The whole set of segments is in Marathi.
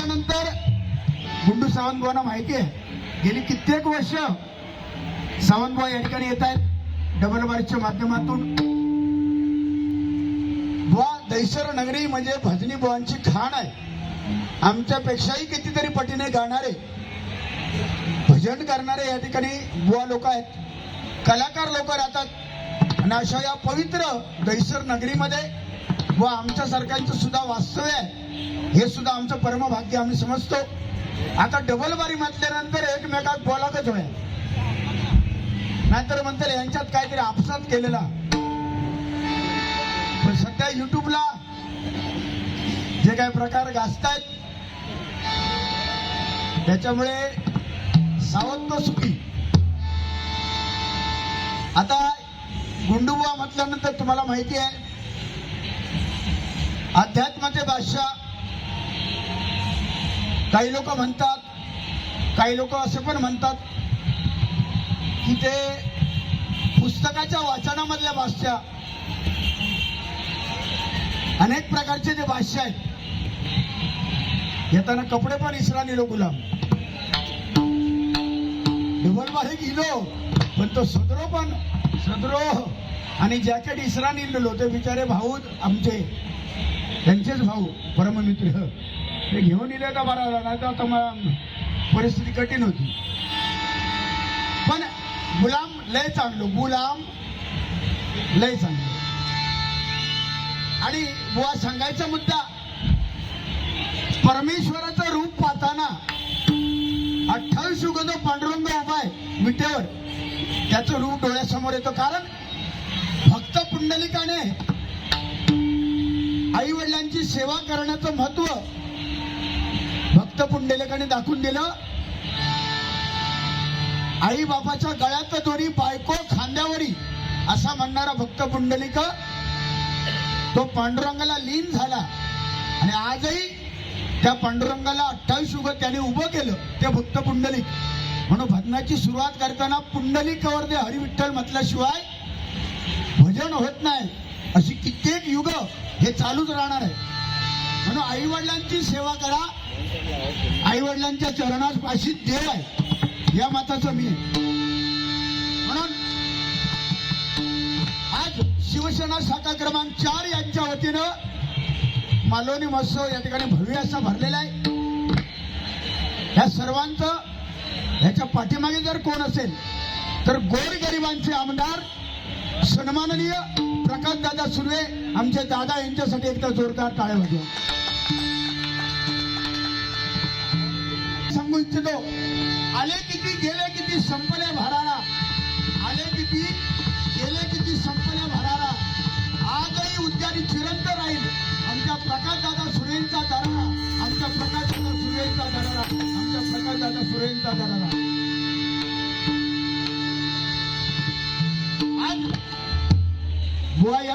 त्यानंतर गुंडू सावंतभाऊना माहिती आहे. गेली कित्येक वर्ष सावंतभाऊ या ठिकाणी येत आहेत. डबल बारच्या माध्यमातून. बुवा दैसर नगरी म्हणजे भजनी बुवांची खाण आहे. आमच्यापेक्षाही कितीतरी पटीने गाणारे भजन करणारे या ठिकाणी बुवा लोक आहेत. कलाकार लोक राहतात. आणि अशा या पवित्र दैसर नगरीमध्ये व आमच्या सरकारचं सुद्धा वास्तव्य आहे. हे सुद्धा आमचं परमभाग्य आम्ही समजतो. आता डबल बारी म्हटल्यानंतर एकमेकात बोलाकच होय. नाहीतर म्हणतात यांच्यात काहीतरी आपसात केलेला. पण सध्या युट्यूबला जे काही प्रकार गाजतायत त्याच्यामुळे सावंत सुखी. आता गुंडुबुवा म्हटल्यानंतर तुम्हाला माहिती आहे अध्यात्माचे बादशाह काही लोक म्हणतात काही लोक असे पण म्हणतात की ते पुस्तकाच्या वाचनामधल्या भाष्या अनेक प्रकारचे जे भाष्य आहेत येताना कपडे पण इसरा निलो गुलाम. डबल गेलो पण तो सदरो पण सदरो. आणि जॅकेट इसरा निघलेलो ते बिचारे भाऊ आमचे त्यांचेच भाऊ परममित्र. ते घेऊन दिले तर बरा झाला नाही तर मला परिस्थिती कठीण होती. पण गुलाम लय चांगलो गुलाम लय चांगलो. आणि बुवा सांगायचा मुद्दा परमेश्वराचं रूप पाहताना अठ्ठावीस जो पांडुरंग उभा आहे विटेवर त्याचं रूप डोळ्यासमोर येतो. कारण भक्त पुंडलिकाने आई वडिलांची सेवा करण्याचं महत्त्व भक्त पुंडलिकाने दाखवून दिलं. आई बापाच्या गळ्यात दोरी बायको खांद्यावरी असा म्हणणारा भक्त पुंडलिक तो पांडुरंगाला लीन झाला. आणि आजही त्या पांडुरंगाला अठ्ठावीस युग त्याने उभं केलं ते भक्त पुंडलिक. म्हणून भजनाची सुरुवात करताना पुंडलिकावर ते हरिविठ्ठल म्हटल्याशिवाय भजन होत नाही. अशी कित्येक युग हे चालूच राहणार आहे. म्हणून आई वडिलांची सेवा करा. आई वडिलांच्या चरणात पाशी देव आहे. या मताचं मी. म्हणून आज शिवसेना शाखा क्रमांक चार यांच्या वतीनं मालवणी महोत्सव या ठिकाणी भव्य असा भरलेला आहे. या सर्वांचं ह्याच्या पाठीमागे जर कोण असेल तर गोरगरिबांचे आमदार सन्माननीय प्रकाशदादा सुर्वे आमचे दादा यांच्यासाठी एकदा जोरदार टाळ्या होतो सांगू इच्छितो आले किती गेले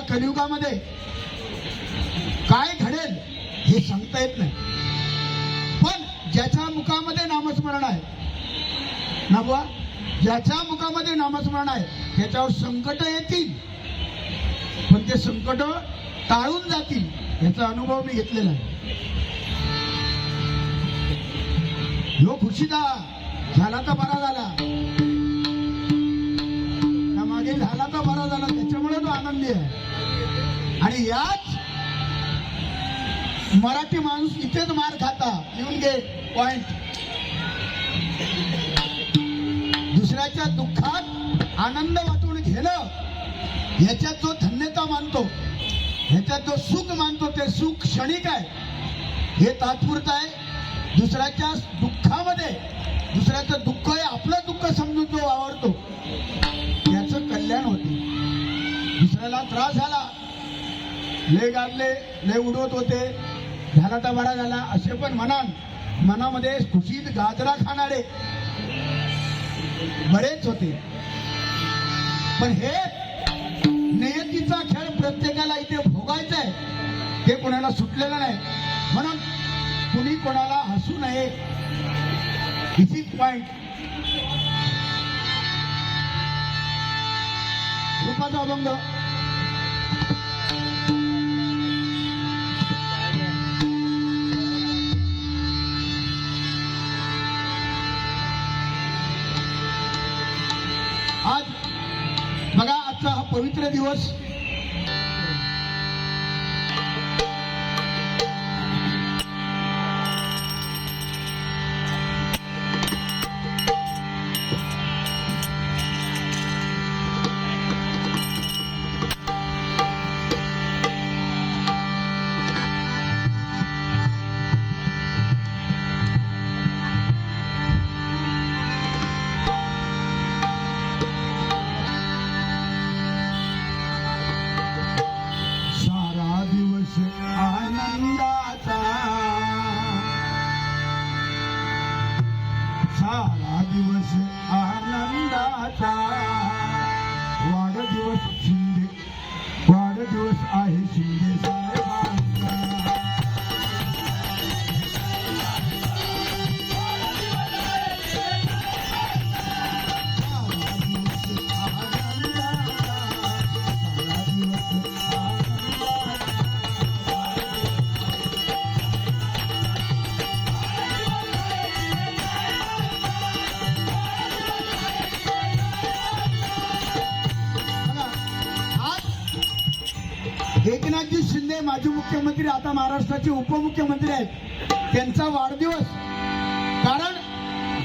कलियुगामध्ये? काय घडेल हे सांगता येत नाही. पण ज्याच्या मुखामध्ये नामस्मरण आहे ना बुवा? ज्याच्या मुखामध्ये नामस्मरण आहे त्याच्यावर संकट येतील. पण ते संकट टाळून जातील याचा अनुभव मी घेतलेला आहे. यो खुशीदा झाला तर बरा झाला. त्या मागे झाला तर बरा झाला त्याच्यामुळे तो आनंदी आहे. आणि याच मराठी माणूस इथेच मार खाता. लिहून घे पॉइंट दुसऱ्याच्या दुःखात आनंद वाटून घेणं ह्याच्यात जो धन्यता मानतो ह्याच्यात जो सुख मानतो ते सुख क्षणिक आहे. हे तात्पुरत आहे. दुसऱ्याच्या दुःखामध्ये दुसऱ्याचं दुःख हे आपलं दुःख समजून जो आवडतो लय गाडले लय उडवत होते. झाला तर बरा झाला असे पण म्हणाल. मनामध्ये खुशीत गाजरा खाणारे बरेच होते. पण हे नियतीचा खेळ प्रत्येकाला इथे भोगायचा आहे. ते कोणाला सुटलेलं नाही. म्हणून कुणी कोणाला हसू नये. इसी पॉइंट रूपाचा अभंग. दिवस मुख्यमंत्री आता महाराष्ट्राचे उपमुख्यमंत्री आहेत. त्यांचा वाढदिवस. कारण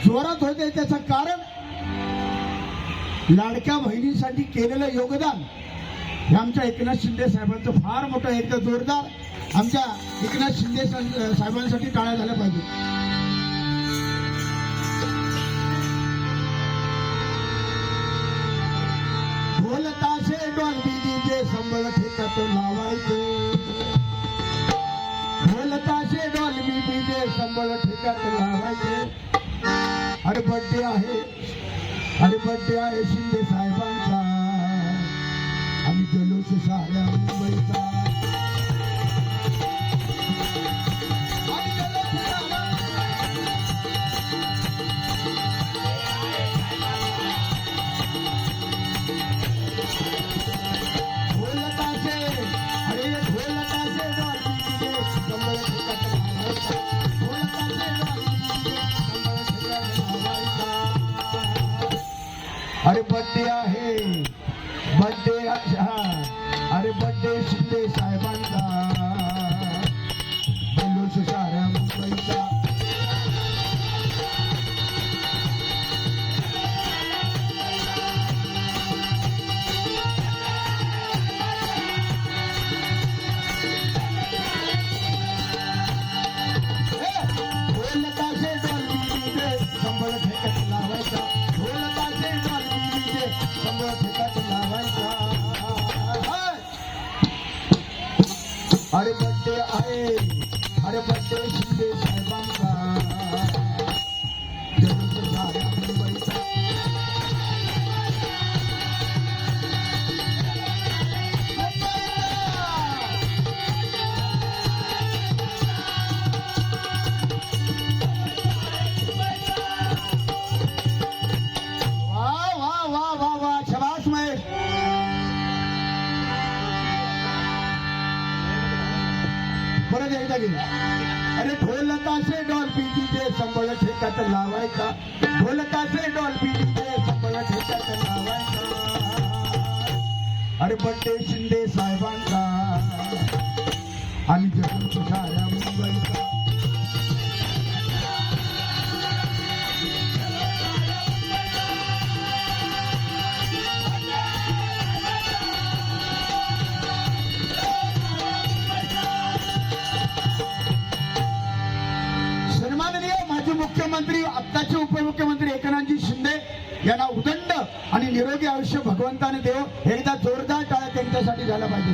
जोरात होते त्याचं कारण लाडक्या बहिणींसाठी केलेलं योगदान हे आमच्या एकनाथ शिंदे साहेबांचं फार मोठं आहे एकदा जोरदार आमच्या एकनाथ शिंदे साहेबांसाठी टाळ्या झाल्या पाहिजे ढोल ताशे डॉल्बी जे संबळ ठेकत लावायचे. डॉल्बी डीजे संबळ ठेकत लावायचे. अरे आहे. अरे आहे शिंदे साहेबांना आणि बड्डे आहे. बड्डे आहे. अरे परत एकदा घे अरे ढोल ढोलकाचे डॉल्बी डीजे संबळ ठेक्यात लावायचा. ढोल ढोलकाचे डॉल्बी डीजे संबळ ठेक्यात लावायचा. अरे बड्डे शिंदे साहेबांचा. आणि जगून साऱ्या मुंबई उपमुख्यमंत्री एकनाथजी शिंदे यांना उदंड आणि निरोगी आयुष्य भगवंताने देव. एकदा जोरदार टाळ्या त्यांच्यासाठी झाला पाहिजे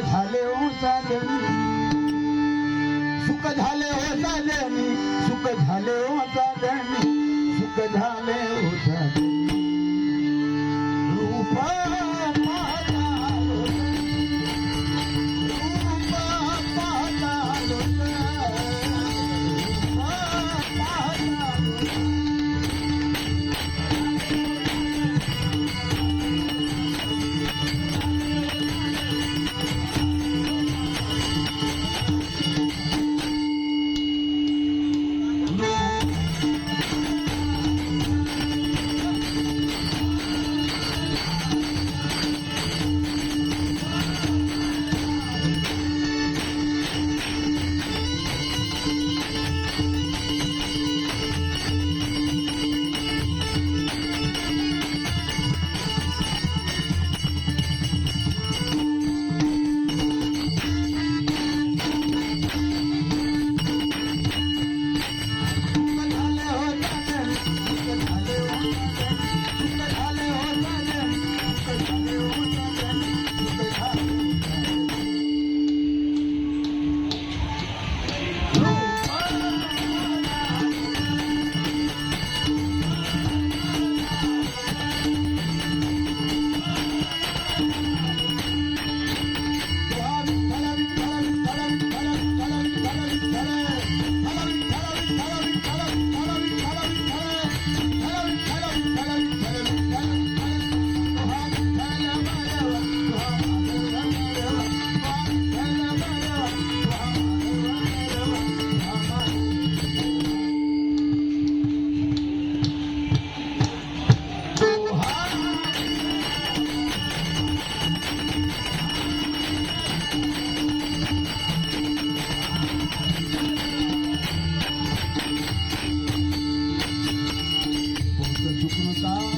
साजणी सुख झाले हो साजणी सुख झाले हो साजणी सुख झाले हो साजणी रूप Santa Jucunutai.